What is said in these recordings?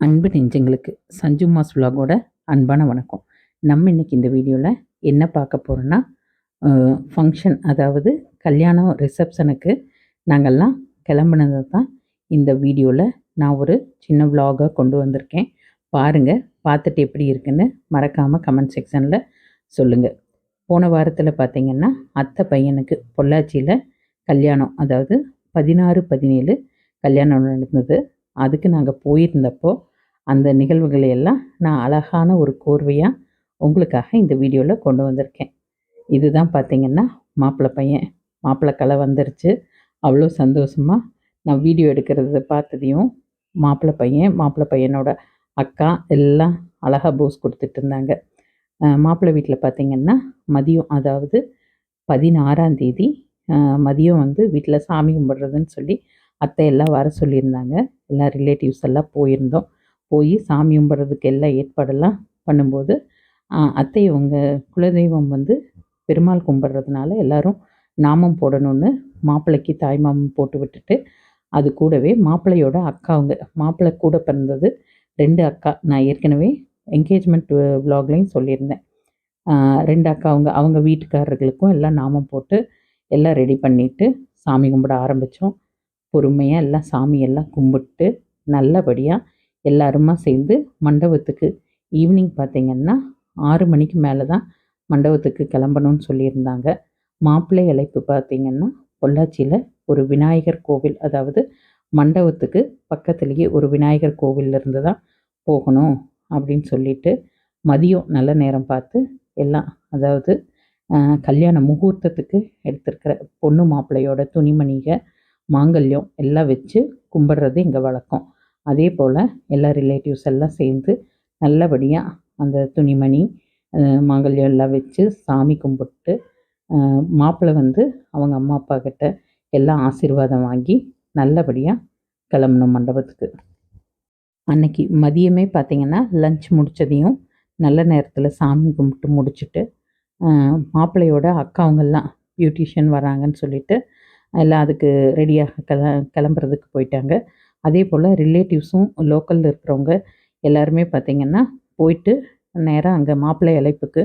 அன்பு நெஞ்சங்களுக்கு சஞ்சு மாஸ் விலாகோட அன்பான வணக்கம். நம்ம இன்றைக்கி இந்த வீடியோவில் என்ன பார்க்க போகிறோன்னா ஃபங்க்ஷன் அதாவது கல்யாணம் ரிசப்ஷனுக்கு நாங்கள்லாம் கிளம்புனது தான் இந்த வீடியோவில் நான் ஒரு சின்ன விலாகாக கொண்டு வந்திருக்கேன். பாருங்கள் பார்த்துட்டு எப்படி இருக்குன்னு மறக்காமல் கமெண்ட் செக்ஷனில் சொல்லுங்கள் போன வாரத்தில் பார்த்தீங்கன்னா அத்தை பையனுக்கு பொள்ளாச்சியில் கல்யாணம் அதாவது பதினாறு பதினேழு கல்யாணம் நடந்தது. அதுக்கு நாங்கள் போயிருந்தப்போ அந்த நிகழ்வுகளை எல்லாம் நான் அழகான ஒரு கோர்வையாக உங்களுக்காக இந்த வீடியோவில் கொண்டு வந்திருக்கேன். இதுதான் பார்த்தீங்கன்னா மாப்பிள்ளை பையன். மாப்பிள்ளை கலை வந்துருச்சு. அவ்வளோ சந்தோஷமாக நான் வீடியோ எடுக்கிறத பார்த்ததையும் மாப்பிள்ளை பையன் மாப்பிள்ளை பையனோட அக்கா எல்லாம் அழகாக போஸ் கொடுத்துட்டு இருந்தாங்க. மாப்பிள்ளை வீட்டில் பார்த்திங்கன்னா மதியம் அதாவது பதினாறாம் தேதி மதியம் வந்து வீட்டில் சாமி கும்பிட்றதுன்னு சொல்லி அத்தை எல்லாம் வர சொல்லியிருந்தாங்க. எல்லா ரிலேட்டிவ்ஸ் எல்லாம் போயிருந்தோம். போய் சாமி கும்பிட்றதுக்கு எல்லாம் ஏற்பாடெல்லாம் பண்ணும்போது அத்தை இவங்க குலதெய்வம் வந்து பெருமாள் கும்பிட்றதுனால எல்லாரும் நாமம் போடணும்னு மாப்பிள்ளைக்கு தாய் மாமன் போட்டு விட்டுட்டு அது கூடவே மாப்பிள்ளையோட அக்காவுங்க மாப்பிள்ளை கூட பிறந்தது ரெண்டு அக்கா. நான் ஏற்கனவே என்கேஜ்மெண்ட் விலாக்லையும் சொல்லியிருந்தேன். ரெண்டு அக்கா அவங்க அவங்க வீட்டுக்காரர்களுக்கும் எல்லாம் நாமம் போட்டு எல்லாம் ரெடி பண்ணிவிட்டு சாமி கும்பிட ஆரம்பித்தோம் பொறுமையாக எல்லாம் சாமியெல்லாம் கும்பிட்டு நல்லபடியாக எல்லாருமா சேர்ந்து மண்டபத்துக்கு ஈவினிங் பார்த்தீங்கன்னா ஆறு மணிக்கு மேலே தான் மண்டபத்துக்கு கிளம்பணும்னு சொல்லியிருந்தாங்க. மாப்பிள்ளை அழைப்பு பார்த்தீங்கன்னா பொள்ளாச்சியில் ஒரு விநாயகர் கோவில் அதாவது மண்டபத்துக்கு பக்கத்துலேயே ஒரு விநாயகர் கோவிலிருந்து தான் போகணும் அப்படின்னு சொல்லிட்டு மதியம் நல்ல நேரம் பார்த்து எல்லாம் அதாவது கல்யாண முகூர்த்தத்துக்கு எடுத்திருக்கிற பொண்ணு மாப்பிள்ளையோட துணிமணிக மாங்கல்யம் எல்லாம் வச்சு கும்பிட்றது எங்கள் வழக்கம். அதே போல் எல்லா ரிலேட்டிவ்ஸ் எல்லாம் சேர்ந்து நல்லபடியாக அந்த துணிமணி மாங்கல்யம் எல்லாம் வச்சு சாமி கும்பிட்டு மாப்பிள்ளை வந்து அவங்க அம்மா அப்பா கிட்ட எல்லாம் ஆசீர்வாதம் வாங்கி நல்லபடியாக கிளம்பணும் மண்டபத்துக்கு. அன்னைக்கு மதியமே பார்த்திங்கன்னா லஞ்ச் முடித்ததையும் நல்ல நேரத்தில் சாமி கும்பிட்டு முடிச்சுட்டு மாப்பிள்ளையோட அக்காவங்கெல்லாம் பியூட்டிஷியன் வராங்கன்னு சொல்லிட்டு எல்லாம் அதுக்கு ரெடியாக கிள கிளம்புறதுக்கு போயிட்டாங்க. அதே போல் ரிலேட்டிவ்ஸும் லோக்கலில் இருக்கிறவங்க எல்லாருமே பார்த்திங்கன்னா போயிட்டு நேராக அங்கே மாப்பிள்ளை அழைப்புக்கு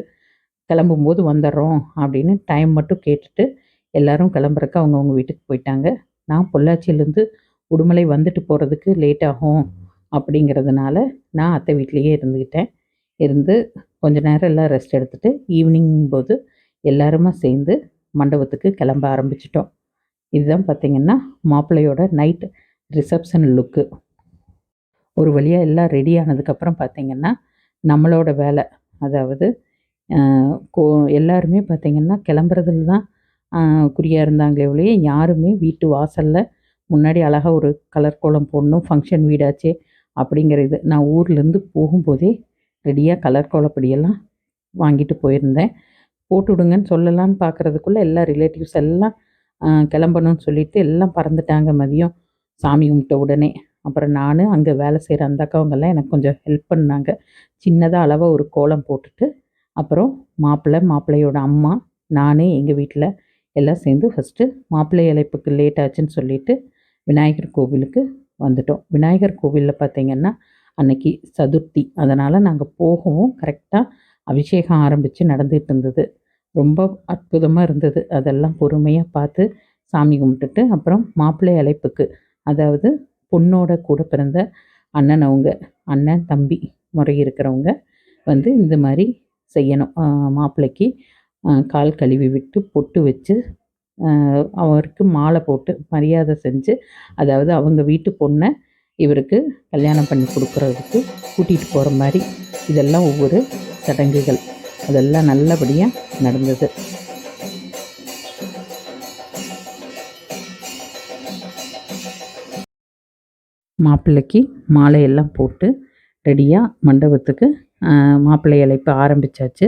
கிளம்பும்போது வந்துடுறோம் அப்படின்னு டைம் மட்டும் கேட்டுட்டு எல்லாரும் கிளம்புறக்கு அவங்கவுங்க வீட்டுக்கு போயிட்டாங்க. நான் பொள்ளாச்சியிலேருந்து உடுமலை வந்துட்டு போகிறதுக்கு லேட் ஆகும் அப்படிங்கிறதுனால நான் அத்தை வீட்லேயே இருந்துக்கிட்டேன் இருந்து கொஞ்ச நேரம் எல்லாம் ரெஸ்ட் எடுத்துகிட்டு ஈவினிங் போது எல்லாருமா சேர்ந்து மண்டபத்துக்கு கிளம்ப ஆரம்பிச்சிட்டோம். இதுதான் பார்த்திங்கன்னா மாப்பிள்ளையோட நைட் ரிசப்ஷன் லுக்கு ஒரு வழியாக எல்லாம் ரெடி ஆனதுக்கப்புறம் பார்த்திங்கன்னா நம்மளோட வேலை. அதாவது கோ எல்லாருமே பார்த்திங்கன்னா கிளம்புறதுல தான் குறியாக இருந்தாங்களே ஒழிய யாருமே வீட்டு வாசலில் முன்னாடி அழகாக ஒரு கலர் கோலம் போடணும் ஃபங்க்ஷன் வீடாச்சே அப்படிங்கிற இது நான் ஊர்லேருந்து போகும்போதே ரெடியாக கலர் கோலப்படியெல்லாம் வாங்கிட்டு போயிருந்தேன். போட்டு விடுங்கன்னு சொல்லலான்னு பார்க்குறதுக்குள்ளே எல்லா ரிலேட்டிவ்ஸ் எல்லாம் கிளம்பணும்னு சொல்லிட்டு எல்லாம் பறந்துட்டாங்க மதியம். சாமி கும்பிட்ட உடனே. அப்புறம் நான் அங்கே வேலை செய்கிற அந்த அக்காவங்கெல்லாம் எனக்கு கொஞ்சம் ஹெல்ப் பண்ணாங்க. சின்னதாக அளவாக ஒரு கோலம் போட்டுட்டு அப்புறம் மாப்பிள்ளை மாப்பிள்ளையோட அம்மா நானே எங்கள் வீட்டில் எல்லாம் சேர்ந்து ஃபஸ்ட்டு மாப்பிள்ளை அழைப்புக்கு லேட் ஆச்சுன்னு சொல்லிட்டு விநாயகர் கோவிலுக்கு வந்துட்டோம். விநாயகர் கோவிலில் பார்த்திங்கன்னா அன்னைக்கு சதுர்த்தி. அதனால் நாங்கள் போகவும் கரெக்டாக அபிஷேகம் ஆரம்பித்து நடந்துகிட்டு இருந்தது. ரொம்ப அற்புதமாக இருந்தது. அதெல்லாம் பொறுமையாக பார்த்து சாமி கும்பிட்டுட்டு அப்புறம் மாப்பிள்ளை அழைப்புக்கு. அதாவது பொண்ணோட கூட பிறந்த அண்ணன் அவங்க அண்ணன் தம்பி முறை இருக்கிறவங்க வந்து இந்த மாதிரி செய்யணும். மாப்பிள்ளைக்கு கால் கழுவி விட்டு பொட்டு வச்சு அவருக்கு மாலை போட்டு மரியாதை செஞ்சு அதாவது அவங்க வீட்டு பொண்ணை இவருக்கு கல்யாணம் பண்ணி கொடுக்குறதுக்கு கூட்டிகிட்டு போகிற மாதிரி இதெல்லாம் ஒவ்வொரு சடங்குகள். அதெல்லாம் நல்லபடியாக நடந்தது. மாப்பிள்ளைக்கு மாலையெல்லாம் போட்டு ரெடியாக மண்டபத்துக்கு மாப்பிள்ளை அழைப்பு ஆரம்பிச்சாச்சு.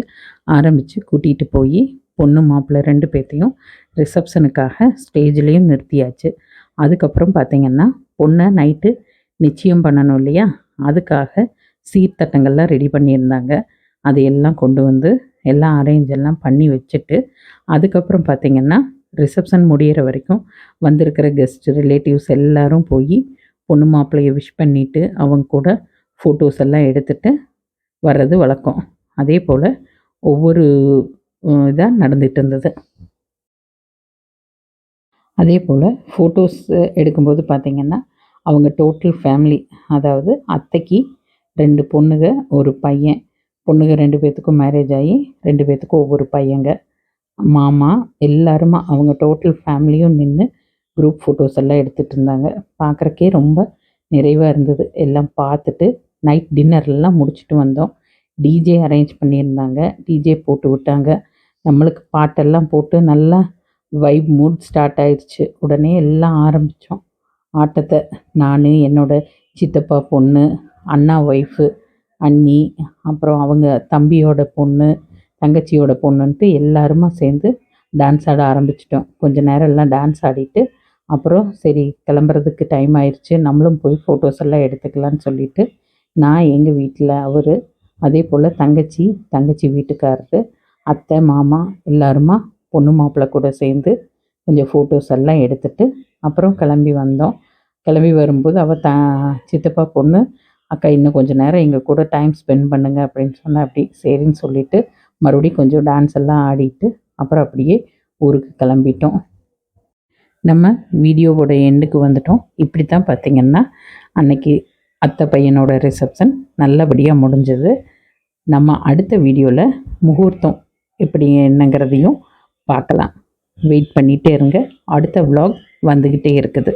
ஆரம்பித்து கூட்டிகிட்டு போய் பொண்ணு மாப்பிள்ளை ரெண்டு பேர்த்தையும் ரிசப்ஷனுக்காக ஸ்டேஜ்லேயும் நிறுத்தியாச்சு. அதுக்கப்புறம் பார்த்திங்கன்னா பொண்ணை நைட்டு நிச்சயம் பண்ணணும் இல்லையா? அதுக்காக சீர்தட்டங்கள்லாம் ரெடி பண்ணியிருந்தாங்க. அதையெல்லாம் கொண்டு வந்து எல்லாம் அரேஞ்ச் எல்லாம் பண்ணி வச்சுட்டு அதுக்கப்புறம் பார்த்திங்கன்னா ரிசப்ஷன் முடியிற வரைக்கும் வந்திருக்கிற கெஸ்ட் ரிலேட்டிவ்ஸ் எல்லாரும் போய் பொண்ணு மாப்பிள்ளையை விஷ் பண்ணிவிட்டு அவங்க கூட ஃபோட்டோஸ் எல்லாம் எடுத்துகிட்டு வர்றது வழக்கம். அதே போல் ஒவ்வொரு இதாக நடந்துகிட்டு இருந்தது. அதே போல் ஃபோட்டோஸ் எடுக்கும்போது பார்த்திங்கன்னா அவங்க டோட்டல் ஃபேமிலி அதாவது அத்தைக்கு ரெண்டு பொண்ணுங்க ஒரு பையன் பொண்ணுங்க ரெண்டு பேர்த்துக்கும் மேரேஜ் ஆகி ரெண்டு பேர்த்துக்கும் ஒவ்வொரு பையங்க மாமா எல்லாருமா அவங்க டோட்டல் ஃபேமிலியும் நின்று குரூப் ஃபோட்டோஸ் எல்லாம் எடுத்துகிட்டு இருந்தாங்க. பார்க்குறக்கே ரொம்ப நிறைவாக இருந்தது. எல்லாம் பார்த்துட்டு நைட் டின்னர்லாம் முடிச்சுட்டு வந்தோம். டிஜே அரேஞ்ச் பண்ணியிருந்தாங்க. டிஜே போட்டு விட்டாங்க. நம்மளுக்கு பாட்டெல்லாம் போட்டு நல்லா வைப் மூட் ஸ்டார்ட் ஆயிடுச்சு உடனே எல்லாம் ஆரம்பித்தோம் ஆட்டத்தை. நான் என்னோடய சித்தப்பா பொண்ணு அண்ணா ஒய்ஃபு அண்ணி அப்புறம் அவங்க தம்பியோட பொண்ணு தங்கச்சியோட பொண்ணுன்ட்டு எல்லாருமா சேர்ந்து டான்ஸ் ஆட ஆரம்பிச்சிட்டோம். கொஞ்ச நேரம் எல்லாம் டான்ஸ் ஆடிட்டு அப்புறம் சரி கிளம்புறதுக்கு டைம் ஆயிடுச்சு நம்மளும் போய் ஃபோட்டோஸ் எல்லாம் எடுத்துக்கலான்னு சொல்லிட்டு நான் எங்கள் வீட்டில் அவர் அதே போல் தங்கச்சி தங்கச்சி வீட்டுக்காரரு அத்தை மாமா எல்லாருமா பொண்ணு மாப்பிள்ளை கூட சேர்ந்து கொஞ்சம் ஃபோட்டோஸ் எல்லாம் எடுத்துட்டு அப்புறம் கிளம்பி வந்தோம். கிளம்பி வரும்போது அவள் த சித்தப்பா பொண்ணு அக்கா இன்னும் கொஞ்சம் நேரம் எங்கள் கூட டைம் ஸ்பெண்ட் பண்ணுங்க அப்படின்னு சொன்னேன் அப்படி சரின்னு சொல்லிவிட்டு மறுபடியும் கொஞ்சம் டான்ஸ் எல்லாம் ஆடிட்டு அப்புறம் அப்படியே ஊருக்கு கிளம்பிட்டோம். நம்ம வீடியோவோட எண்டுக்கு வந்துட்டோம். இப்படி தான் பார்த்திங்கன்னா அன்னைக்கு அத்தை பையனோட ரிசப்ஷன் நல்லபடியாக முடிஞ்சது. நம்ம அடுத்த வீடியோவில் முகூர்த்தம் எப்படி என்னங்கிறதையும் பார்க்கலாம். வெயிட் பண்ணிகிட்டே இருங்க. அடுத்த விலாக் வந்துக்கிட்டே இருக்குது.